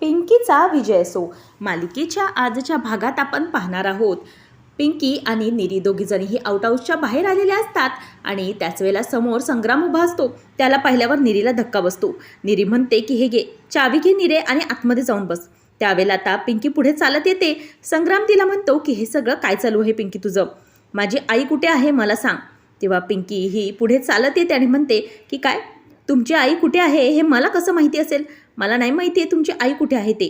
पिंकीचा विजय असो. मालिकेच्या आजच्या भागात आपण पाहणार आहोत. पिंकी आणि निरी दोघीजणीही आउट हाऊसच्या बाहेर आलेल्या असतात आणि त्याच वेळेला समोर संग्राम उभा असतो. त्याला पाहिल्यावर निरीला धक्का बसतो. निरी म्हणते की हे घे चावी घे निरे आणि आतमध्ये जाऊन बस. त्यावेळेला आता पिंकी पुढे चालत येते. संग्राम तिला म्हणतो की हे सगळं काय चालू आहे पिंकी तुझं? माझी आई कुठे आहे मला सांग. तेव्हा पिंकी ही पुढे चालत येते आणि म्हणते की काय? तुमची आई कुठे आहे हे मला कसं माहिती असेल? मला नाही माहिती आहे तुमची आई कुठे आहे ते.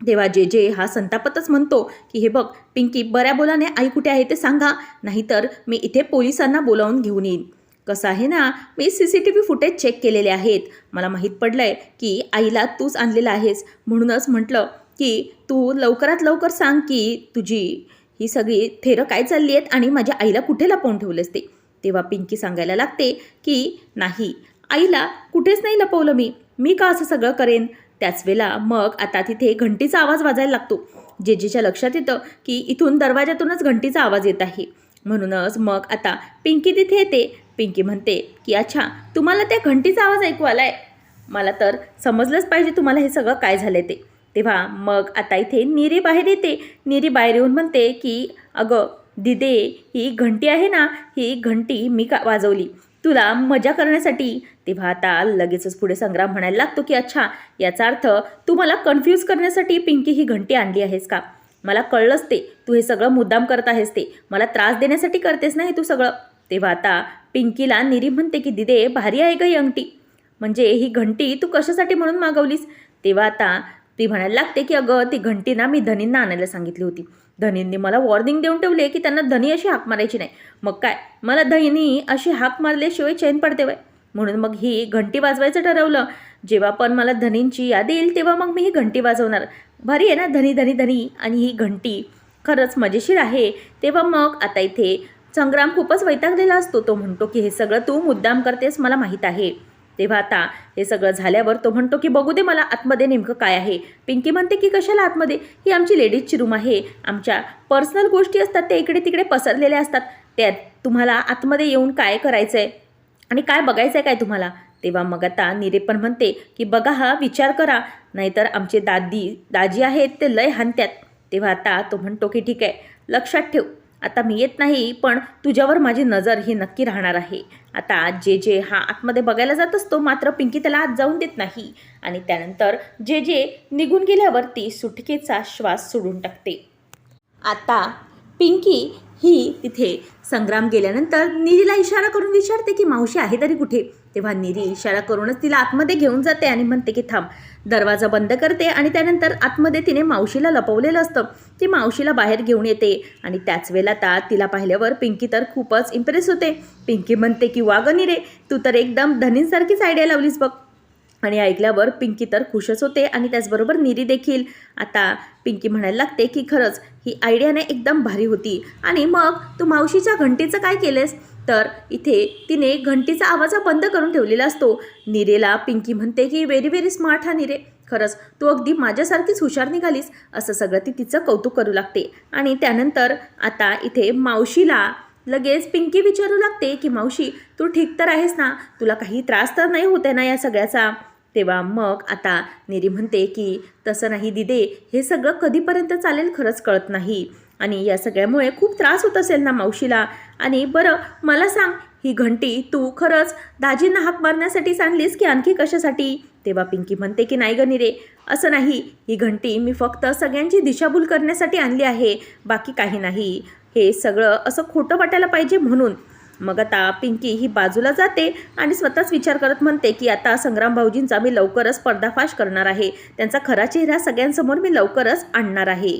तेव्हा जे जे हा संतापतच म्हणतो की हे बघ पिंकी बऱ्या बोलाने आई कुठे आहे ते सांगा. नाहीतर मी इथे पोलिसांना बोलावून घेऊन येईन. कसं आहे ना मी C C T V footage check केलेले आहेत. मला माहीत पडलं आहे की आईला तूच आणलेलं आहेस. म्हणूनच म्हटलं की तू लवकरात लवकर सांग की तुझी ही सगळी थेरं काय चालली आहेत आणि माझ्या आईला कुठे लपवून ठेवलंस ते? तेव्हा पिंकी सांगायला लागते की नाही आईला कुठेच नाही लपवलं मी. मी का असं सगळं करेन? त्याच वेळेला मग आता तिथे घंटीचा आवाज वाजायला लागतो. जेजीच्या लक्षात येतं की इथून दरवाजातूनच घंटीचा आवाज येत आहे. म्हणूनच मग आता पिंकी तिथे येते. पिंकी म्हणते की अच्छा तुम्हाला त्या घंटीचा आवाज ऐकू आलाय? मला तर समजलंच पाहिजे तुम्हाला हे सगळं काय झालं ते. तेव्हा मग आता इथे निरी बाहेर येते. निरी बाहेर येऊन म्हणते की अगं दिदे ही घंटी आहे ना ही घंटी मी का वाजवली. तुला मजा करण्यासाठी. तेव्हा आता लगेचच पुढे संग्राम म्हणायला लागतो की अच्छा याचा अर्थ तू मला कन्फ्यूज करण्यासाठी पिंकी ही घंटी आणली आहेस का? मला कळलंच ते. तू हे सगळं मुद्दाम करत आहेस ते. मला त्रास देण्यासाठी करतेस ना हे तू सगळं? तेव्हा आता पिंकीला निरी म्हणते की दिदे भारी आहे ग ही अंगठी. म्हणजे ही घंटी तू कशासाठी म्हणून मागवलीस? तेव्हा आता ती म्हणायला लागते की अगं ती घंटी ना मी धनींना आणायला सांगितली होती. धनींनी मला वॉर्निंग देऊन ठेवले की त्यांना धनी अशी हाक मारायची नाही. मग काय? मला धनी अशी हाक मारल्याशिवाय चैन पडते वय. म्हणून मग ही घंटी वाजवायचं ठरवलं. जेव्हा पण मला धनींची याद येईल तेव्हा मग मी ही घंटी वाजवणार. भारी आहे ना? धनी धनी धनी आणि ही घंटी. खरंच मजेशीर आहे. तेव्हा मग आता इथे संग्राम खूपच वैतागलेला असतो. तो म्हणतो की हे सगळं तू मुद्दाम करतेस मला माहीत आहे. तेव्हा आता हे सगळं झाल्यावर तो म्हणतो की बघू दे मला आतमध्ये नेमकं काय आहे. पिंकी म्हणते की कशाला आतमध्ये? ही आमची लेडीजची रूम आहे. आमच्या पर्सनल गोष्टी असतात त्या इकडे तिकडे पसरलेल्या असतात. त्यात तुम्हाला आतमध्ये येऊन काय करायचं आहे आणि काय बघायचं आहे काय तुम्हाला? तेव्हा मग आता निरे पण म्हणते की बघा हा विचार करा. नाहीतर आमचे दादी दाजी आहेत ते लय हानत्यात तेव्हा आता तो म्हणतो की ठीक आहे लक्षात ठेव. आता मी येत नाही पण तुझ्यावर माझी नजर ही नक्की राहणार आहे. आता जे जे हा आतमध्ये बघायला जात असतो मात्र पिंकी त्याला आत जाऊन देत नाही. आणि त्यानंतर जे जे निघून गेल्यावर ती सुटकेचा श्वास सोडून टाकते. आता पिंकी ही तिथे संग्राम गेल्यानंतर निरीला इशारा करून विचारते की मावशी आहे तरी कुठे? तेव्हा निरी इशारा करूनच तिला आतमध्ये घेऊन जाते आणि म्हणते की थांब दरवाजा बंद करते. आणि त्यानंतर आतमध्ये तिने मावशीला लपवलेलं असतं ती मावशीला बाहेर घेऊन येते. आणि त्याच वेळेला ता तिला पाहिल्यावर पिंकी तर खूपच इम्प्रेस होते. पिंकी म्हणते की वाग निरे तू तर एकदम धनींसारखीच आयडिया लावलीस बघ. आणि ऐकल्यावर पिंकी तर खुशच होते आणि त्याचबरोबर निरी देखील. आता पिंकी म्हणायला लागते की खरंच ही आयडियाने एकदम भारी होती. आणि मग तू मावशीच्या घंटीचं काय केलेस? तर इथे तिने घंटीचा आवाज बंद करून ठेवलेला असतो. निरेला पिंकी म्हणते की व्हेरी व्हेरी स्मार्ट हा निरे. खरंच तू अगदी माझ्यासारखीच हुशार निघालीस. असं सगळं ती तिचं कौतुक करू लागते. आणि त्यानंतर आता इथे मावशीला लगेच पिंकी विचारू लागते की मावशी तू ठीक तर आहेस ना? तुला काही त्रास तर नाही होते ना या सगळ्याचा? तेव्हा मग आता निरी म्हणते की तसं नाही दिदे हे सगळं कधीपर्यंत चालेल खरंच कळत नाही. आणि या सगळ्यामुळे खूप त्रास होत असेल ना मावशीला. आणि बरं मला सांग ही घंटी तू खरंच दाजींना हाक मारण्यासाठी सांगलीस की आणखी कशासाठी? तेव्हा पिंकी म्हणते की नाही ग निरे असं नाही. ही घंटी मी फक्त सगळ्यांची दिशाभूल करण्यासाठी आणली आहे. बाकी काही नाही. हे सगळं असं खोटं वाटायला पाहिजे म्हणून. मग आता पिंकी ही बाजूला जाते आणि स्वतःच विचार करत म्हणते की आता संग्राम भाऊजींचा मी लवकरच पर्दाफाश करणार आहे. त्यांचा खरा चेहरा सगळ्यांसमोर मी लवकरच आणणार आहे.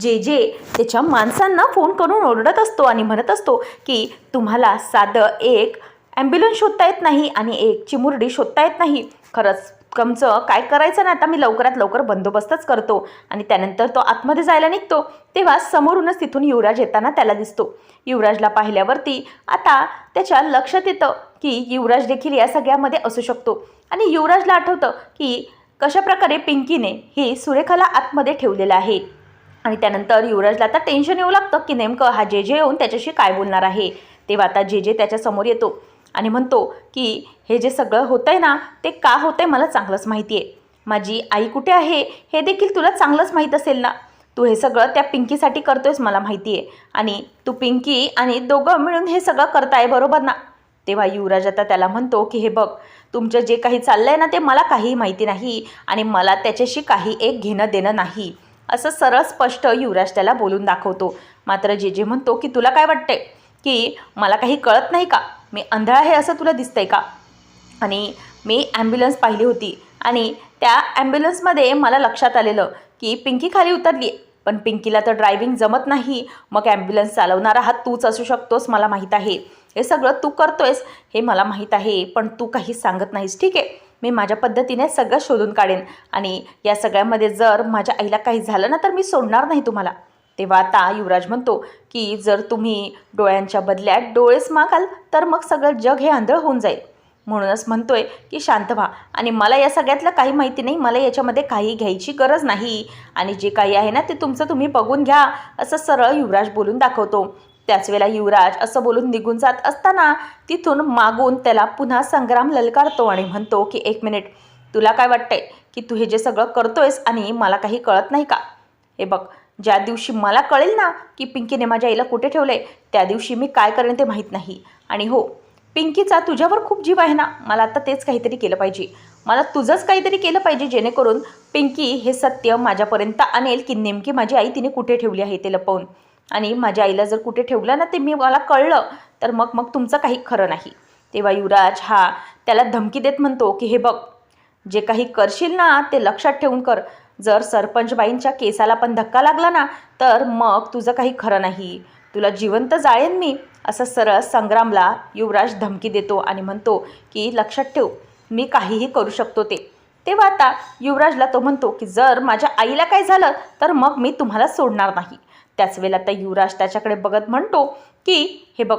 जे जे त्याच्या माणसांना फोन करून ओरडत असतो आणि म्हणत असतो की तुम्हाला साधं एक ॲम्ब्युलन्स शोधता येत नाही आणि एक चिमुरडी शोधता येत नाही. खरंच कमचं काय करायचं ना आता मी लवकरात लवकर बंदोबस्तच करतो. आणि त्यानंतर तो आतमध्ये जायला निघतो. तेव्हा समोरूनच तिथून युवराज येताना त्याला दिसतो. युवराजला पाहिल्यावरती आता त्याच्या लक्षात येतं की युवराज देखील या सगळ्यामध्ये असू शकतो. आणि युवराजला आठवतं की कशाप्रकारे पिंकीने ही सुरेखाला आतमध्ये ठेवलेलं आहे. आणि त्यानंतर युवराजला आता टेन्शन येऊ लागतं की नेमकं हा जे जे येऊन त्याच्याशी काय बोलणार आहे. तेव्हा आता जे जे त्याच्यासमोर येतो. आणि म्हणतो की हे जे सगळं होतं आहे ना ते का होतं आहे मला चांगलंच माहिती आहे माझी आई कुठे आहे हे देखील तुला चांगलंच माहीत असेल ना. तू हे सगळं त्या पिंकीसाठी करतोयस मला माहिती आहे आणि तू पिंकी आणि दोघं मिळून हे सगळं करताय बरोबर ना? तेव्हा युवराज आता त्याला म्हणतो की हे बघ तुमचं जे काही चाललं आहे ना ते मला काहीही माहिती नाही आणि मला त्याच्याशी काही एक घेणं देणं नाही. असं सरळ स्पष्ट युवराज त्याला बोलून दाखवतो. मात्र जे जे म्हणतो की तुला काय वाटतंय? की मला काही कळत नाही का? मी आंधळा आहे असं तुला दिसतंय का? आणि मी ॲम्ब्युलन्स पाहिली होती. आणि त्या ॲम्ब्युलन्समध्ये मला लक्षात आलेलं की पिंकी खाली उतरली. आहे पण पिंकीला तर ड्रायव्हिंग जमत नाही. मग ॲम्ब्युलन्स चालवणारा हा तूच असू शकतोस मला माहीत आहे. हे सगळं तू करतोयस हे मला माहीत आहे. पण तू काही सांगत नाहीस ठीक आहे? मी माझ्या पद्धतीने सगळं शोधून काढेन. आणि या सगळ्यामध्ये जर माझ्या आईला काही झालं ना तर मी सोडणार नाही तुम्हाला. तेव्हा आता युवराज म्हणतो की जर तुम्ही डोळ्यांच्या बदल्यात डोळेच मागाल तर मग सगळं जग हे आंधळ होऊन जाईल. म्हणूनच म्हणतोय की शांत व्हा. आणि मला या सगळ्यातलं काही माहिती नाही मला याच्यामध्ये काही घ्यायची गरज नाही. आणि जे काही आहे ना ते तुमचं तुम्ही बघून घ्या असं सरळ युवराज बोलून दाखवतो. त्याच वेळेला युवराज असं बोलून निघून जात असताना तिथून मागून त्याला पुन्हा संग्राम ललकारतो आणि म्हणतो की एक मिनिट तुला काय वाटतंय की तू हे जे सगळं करतोयस आणि मला काही कळत नाही का? हे बघ ज्या दिवशी मला कळेल ना की पिंकीने माझ्या आईला कुठे ठेवले त्या दिवशी मी काय करेन ते माहीत नाही. आणि हो पिंकीचा तुझ्यावर खूप जीव आहे ना मला आता तेच काहीतरी केलं पाहिजे. मला तुझंच काहीतरी केलं पाहिजे जेणेकरून पिंकी हे सत्य माझ्यापर्यंत आणेल की नेमकी माझी आई तिने कुठे ठेवली आहे ते लपवून. आणि माझ्या आईला जर कुठे ठेवलं ना ते मी मला कळलं तर मग मग तुमचं काही खरं नाही. तेव्हा युवराज हा त्याला धमकी देत म्हणतो की हे बघ जे काही करशील ना ते लक्षात ठेवून कर. जर सरपंचबाईंच्या केसाला पण धक्का लागला ना तर मग तुझं काही खरं नाही. तुला जिवंत जाळेन मी असं सरळ संग्रामला युवराज धमकी देतो आणि म्हणतो की लक्षात ठेव मी काहीही करू शकतो ते. तेव्हा आता युवराजला तो म्हणतो की जर माझ्या आईला काय झालं तर मग मी तुम्हाला सोडणार नाही. त्याच वेळेला आता युवराज त्याच्याकडे बघत म्हणतो की हे बघ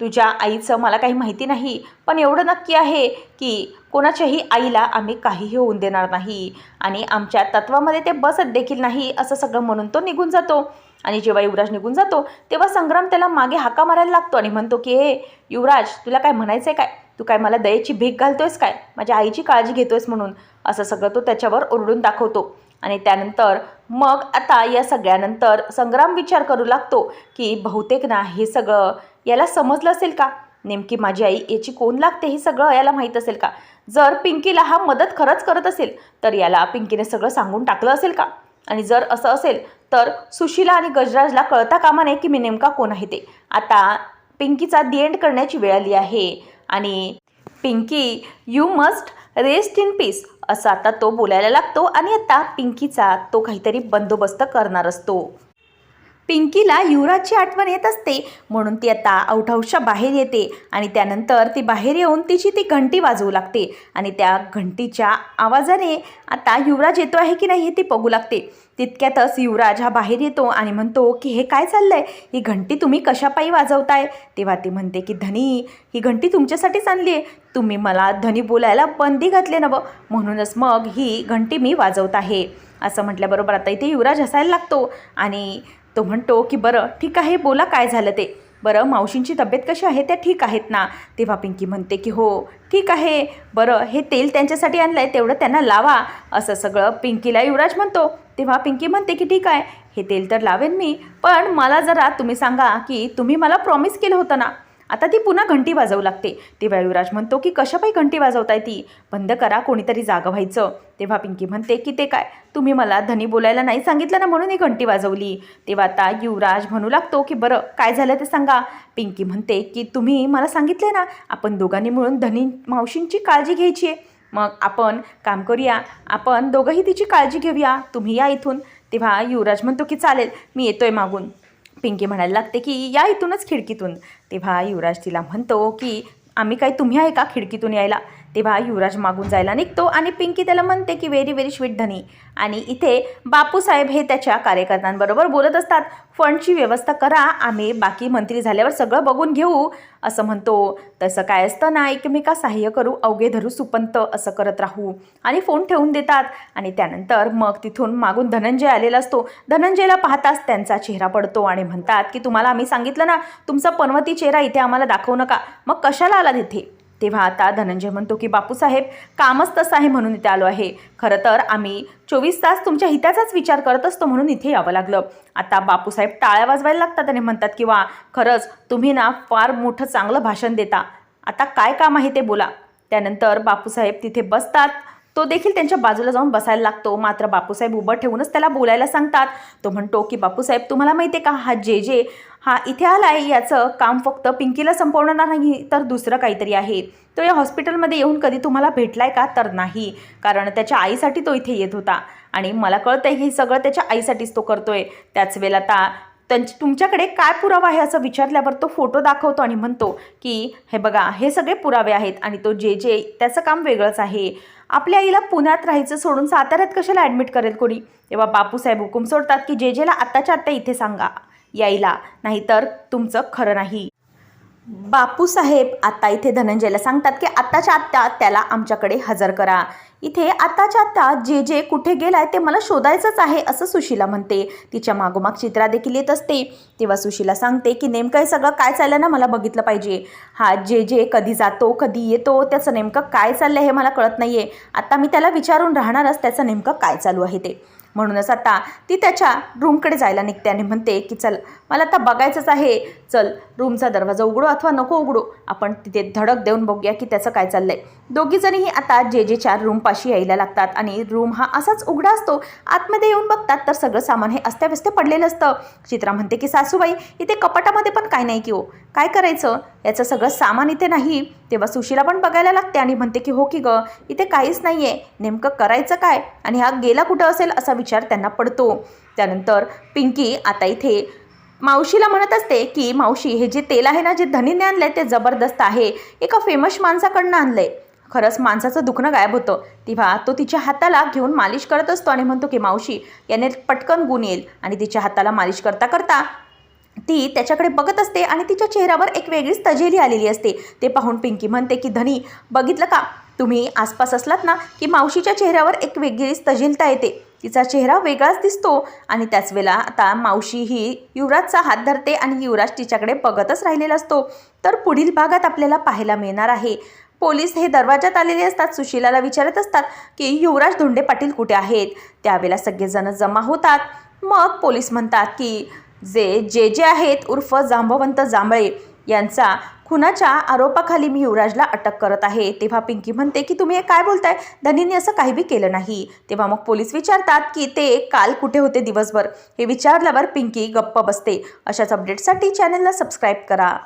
तुझ्या आईचं मला काही माहिती नाही पण एवढं नक्की आहे की कोणाच्याही आईला आम्ही काहीही होऊन देणार नाही आणि आमच्या तत्वामध्ये ते बसत देखील नाही असं सगळं म्हणून तो निघून जातो. आणि जेव्हा युवराज निघून जातो तेव्हा संग्राम त्याला मागे हाका मारायला लागतो आणि म्हणतो की हे युवराज तुला काय म्हणायचं आहे काय? तू काय मला दयेची भीक घालतोयस काय? माझ्या आईची काळजी घेतोयस म्हणून. असं सगळं तो त्याच्यावर ओरडून दाखवतो. आणि त्यानंतर मग आता या सगळ्यानंतर संग्राम विचार करू लागतो की बहुतेक ना हे सगळं याला समजलं असेल का? नेमकी माझी आई याची कोण लागते हे सगळं याला माहीत असेल का? जर पिंकीला हा मदत खरंच करत असेल तर याला पिंकीने सगळं सांगून टाकलं असेल का? आणि जर असं असेल तर सुशीला आणि गजराजला कळता कामा नये की मी नेमका कोण आहे ते. आता पिंकीचा दी एंड करण्याची वेळ आली आहे आणि Pinky you must rest in peace असं आता तो बोलायला लागतो आणि आता पिंकीचा तो काहीतरी बंदोबस्त करणार असतो. पिंकीला युवराजची आठवण येत असते म्हणून ती आता आउटहाऊसच्या बाहेर येते आणि त्यानंतर ती बाहेर येऊन तिची ती घंटी वाजवू लागते आणि त्या घंटीच्या आवाजाने आता युवराज येतो आहे की नाही हे ती बघू लागते. तितक्यातच युवराज हा बाहेर येतो आणि म्हणतो की हे काय चाललं आहे ही घंटी तुम्ही कशापायी वाजवताय? तेव्हा ती म्हणते की धनी ही घंटी तुमच्यासाठीच आणली आहे तुम्ही मला धनी बोलायला बंदी घातले नवं म्हणूनच मग ही घंटी मी वाजवत आहे. असं म्हटल्याबरोबर आता इथे युवराज हसायला लागतो आणि तो म्हणतो की बरं ठीक आहे बोला काय झालं ते. बरं मावशींची तब्येत कशी आहे? त्या ठीक आहेत ना. तेव्हा पिंकी म्हणते की हो ठीक आहे. बरं हे तेल त्यांच्यासाठी आणलं आहे तेवढं त्यांना लावा. असं सगळं पिंकीला युवराज म्हणतो. तेव्हा पिंकी म्हणते की ठीक आहे हे तेल तर लावेन मी पण मला जरा तुम्ही सांगा की तुम्ही मला प्रॉमिस केलं होतं ना. आता ती पुन्हा घंटी वाजवू लागते. तेव्हा युवराज म्हणतो की कशापाई घंटी वाजवताय ती? बंद करा कोणीतरी जागा व्हायचं. तेव्हा पिंकी म्हणते की ते काय? तुम्ही मला धनी बोलायला नाही सांगितलं ना म्हणून ही घंटी वाजवली. तेव्हा आता युवराज म्हणू लागतो की बरं काय झालं ते सांगा. पिंकी म्हणते की तुम्ही मला सांगितले ना आपण दोघांनी मिळून धनी मावशींची काळजी घ्यायची आहे. मग आपण काम करूया. आपण दोघंही तिची काळजी घेऊया. तुम्ही या इथून. तेव्हा युवराज म्हणतो की चालेल मी येतोय मागून. पिंकी म्हणायला लागते की या इथूनच खिडकीतून. तेव्हा युवराज तिला म्हणतो की आम्ही काय तुम्ही आहे का खिडकीतून यायला? तेव्हा युवराज मागून जायला निघतो आणि पिंकी त्याला म्हणते की व्हेरी व्हेरी स्वीट धनी. आणि इथे बापूसाहेब हे त्याच्या कार्यकर्त्यांबरोबर बोलत असतात फंडची व्यवस्था करा आम्ही बाकी मंत्री झाल्यावर सगळं बघून घेऊ. असं म्हणतो. तसं काय असतं ना एकमेका सहाय्य करू अवघे धरू सुपंत असं करत राहू. आणि फोन ठेवून देतात. आणि त्यानंतर मग तिथून मागून धनंजय आलेला असतो. धनंजयला पाहताच त्यांचा चेहरा पडतो आणि म्हणतात की तुम्हाला आम्ही सांगितलं ना तुमचा पनवती चेहरा इथे आम्हाला दाखवू नका. मग कशाला आला तिथे? तेव्हा आता धनंजय म्हणतो की बापूसाहेब कामच तसं आहे म्हणून इथे आलो आहे. खरं तर आम्ही चोवीस तास तुमच्या हिताचाच विचार करत असतो म्हणून इथे यावं लागलं. आता बापूसाहेब टाळ्या वाजवायला लागतात आणि म्हणतात की वा खरंच तुम्ही ना फार मोठं चांगलं भाषण देता. आता काय काम आहे ते बोला. त्यानंतर बापूसाहेब तिथे बसतात. तो देखील त्यांच्या बाजूला जाऊन बसायला लागतो. मात्र बापूसाहेब उभं ठेवूनच त्याला बोलायला सांगतात. तो म्हणतो की बापूसाहेब तुम्हाला माहिती आहे का? हा जे जे हा इथे आला आहे याचं काम फक्त पिंकीला संपवणार नाही तर दुसरं काहीतरी आहे. तो या हॉस्पिटलमध्ये येऊन कधी तुम्हाला भेटलाय का? तर नाही. कारण त्याच्या आईसाठी तो इथे येत होता. आणि मला कळतं आहे हे सगळं त्याच्या आईसाठीच तो करतोय. त्याच वेळेला आता त्यांची तुमच्याकडे काय पुरावा आहे असं विचारल्यावर तो फोटो दाखवतो आणि म्हणतो की हे बघा हे सगळे पुरावे आहेत आणि तो जे जे त्याचं काम वेगळंच आहे. आपल्या आईला पुण्यात राहायचं सोडून साताऱ्यात कशाला ॲडमिट करेल कोणी? तेव्हा बापूसाहेब हुकूम सोडतात की जे जेला आत्ताच्या आत्ता इथे सांगा. यायला नाहीतर तुमचं खरं नाही. बापूसाहेब आत्ता इथे धनंजयला सांगतात की आत्ताच्या आत्ता त्याला आमच्याकडे हजर करा. इथे आत्ताच्या आत्ता जे जे कुठे गेलाय ते मला शोधायचंच आहे असं सुशीला म्हणते. तिच्या मागोमाग चित्रा देखील येत असते. तेव्हा सुशीला सांगते की नेमकं हे सगळं काय चाललं ना मला बघितलं पाहिजे. हा जे जे कधी जातो कधी येतो त्याचं नेमकं काय चाललं हे मला कळत नाहीये. आता मी त्याला विचारून राहणारच त्याचं नेमकं काय चालू आहे ते. म्हणूनच आता ती त्याच्या रूमकडे जायला निघते आणि म्हणते की चल मला आता बघायचंच आहे. चल रूमचा दरवाजा उघडू अथवा नको उघडू. आपण तिथे धडक देऊन बघूया की त्याचं काय चाललंय. दोघीजणीही आता जे जेच्या रूमपाशी यायला लागतात आणि रूम हा असाच उघडा असतो. आतमध्ये येऊन बघतात तर सगळं सामान हे अस्त्याव्यस्त पडलेलं असतं. चित्रा म्हणते की सासूबाई इथे कपाटामध्ये पण काय नाही की हो. काय करायचं? याचं सगळं सामान इथे नाही. तेव्हा सुशीला पण बघायला लागते आणि म्हणते की हो की ग इथे काहीच नाही आहे नेमकं करायचं काय? आणि हा गेला कुठं असेल? असा विचार त्यांना पडतो. त्यानंतर पिंकी आता इथे मावशीला म्हणत असते की मावशी हे जे तेल आहे ना जे धनीने आणलं आहे ते जबरदस्त आहे. एका फेमस माणसाकडनं आणलं आहे खरंच माणसाचं दुखणं गायब होतं. तेव्हा तो तिच्या हाताला घेऊन मालिश करत असतो आणि म्हणतो की मावशी याने पटकन गुण येईल. आणि तिच्या हाताला मालिश करता करता ती त्याच्याकडे बघत असते आणि तिच्या चेहऱ्यावर एक वेगळीच तजेली आलेली असते. ते पाहून पिंकी म्हणते की धनी बघितलं का? तुम्ही आसपास असलात ना की मावशीच्या चेहऱ्यावर एक वेगळीच तजेलता येते. तिचा चेहरा वेगळाच दिसतो आणि त्याच वेळेला आता मावशी ही युवराजचा हात धरते आणि युवराज तिच्याकडे बघतच राहिलेला असतो. तर पुढील भागात आपल्याला पाहायला मिळणार आहे. पोलीस हे दरवाजात आलेले असतात. सुशीलाला विचारत असतात की युवराज धोंडे पाटील कुठे आहेत? त्यावेळेला सगळेजण जमा होतात. मग पोलीस म्हणतात की जे जे जे आहेत उर्फ जांभवंत जांभळे यांचा खुनाच्या आरोपाखाली मी युवराजला अटक करत आहे. तेव्हा पिंकी म्हणते की तुम्ही हे काय बोलताय? धनीने असं काही बी केलं नाही. तेव्हा मग पोलीस विचारतात की ते काल कुठे होते दिवसभर? हे विचारल्यावर पिंकी गप्प बसते. अशाच अपडेटसाठी चॅनलला सबस्क्राईब करा.